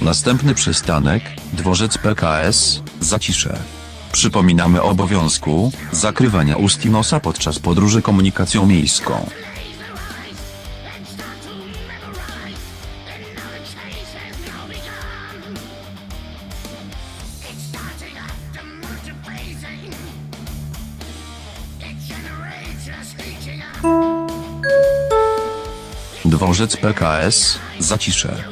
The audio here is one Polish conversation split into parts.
Następny przystanek, dworzec PKS, Zacisze. Przypominamy obowiązku zakrywania ust i nosa podczas podróży komunikacją miejską. Dworzec PKS, Zacisze.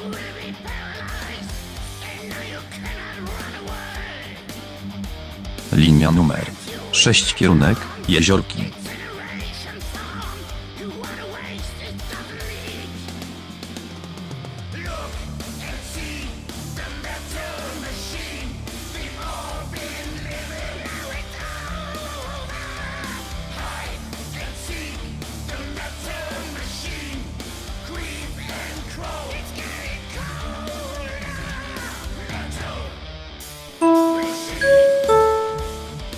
Linia numer 6 kierunek Jeziorki.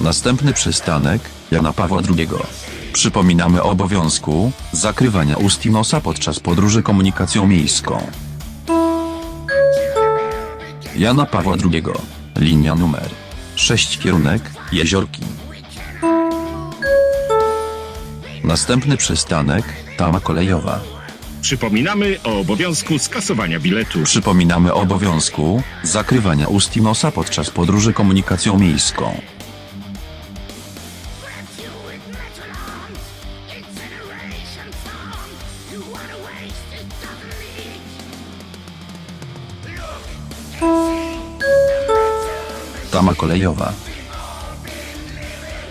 Następny przystanek Jana Pawła II. Przypominamy o obowiązku zakrywania ust i nosa podczas podróży komunikacją miejską. Jana Pawła II. Linia numer 6 kierunek Jeziorki. Następny przystanek Tama kolejowa. Przypominamy o obowiązku skasowania biletu. Przypominamy o obowiązku zakrywania ust i nosa podczas podróży komunikacją miejską. Tama kolejowa.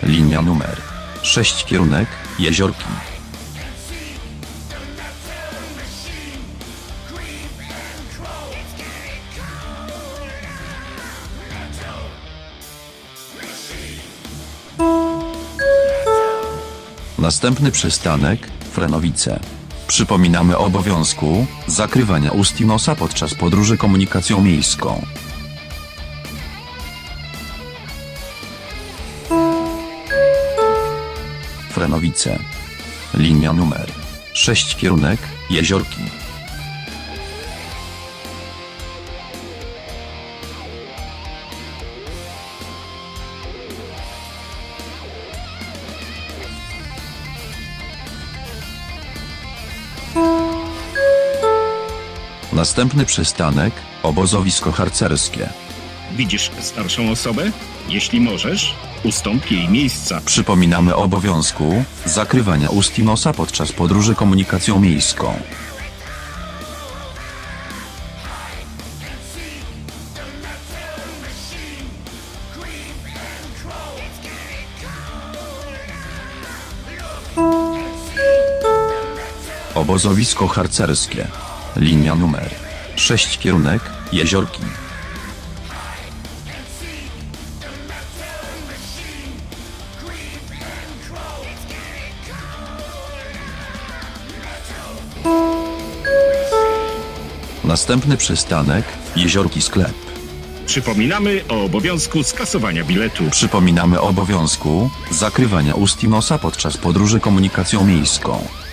Linia numer 6 kierunek Jeziorki. Następny przystanek Frenowice. Przypominamy o obowiązku zakrywania ust i nosa podczas podróży komunikacją miejską. Frenowice. Linia numer 6 kierunek Jeziorki. Następny przystanek obozowisko harcerskie. Widzisz starszą osobę? Jeśli możesz, ustąp jej miejsca. Przypominamy o obowiązku zakrywania ust i nosa podczas podróży komunikacją miejską. Obozowisko harcerskie. Linia numer 6 kierunek Jeziorki. Następny przystanek Jeziorki Sklep. Przypominamy o obowiązku skasowania biletu. Przypominamy o obowiązku zakrywania ust i nosa podczas podróży komunikacją miejską.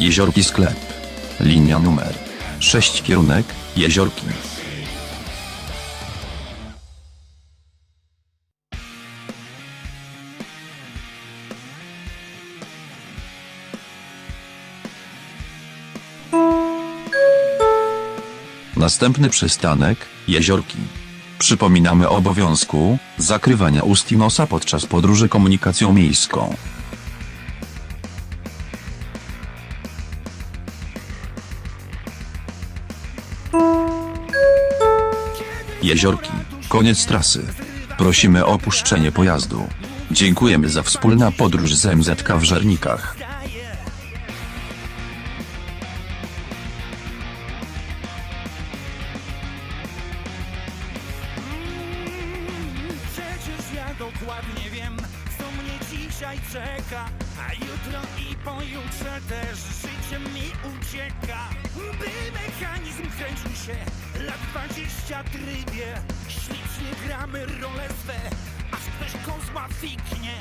Jeziorki Sklep. Linia numer 6 kierunek Jeziorki. Następny przystanek Jeziorki. Przypominamy o obowiązku zakrywania ust i nosa podczas podróży komunikacją miejską. Jeziorki. Koniec trasy. Prosimy o opuszczenie pojazdu. Dziękujemy za wspólna podróż z MZK w Żernikach. Przecież ja dokładnie wiem, co mnie dzisiaj czeka A jutro i pojutrze też życie mi ucieka By mechanizm kręcił się Lat dwadzieścia trybie Ślicznie gramy role swe Aż ktoś kozła fiknie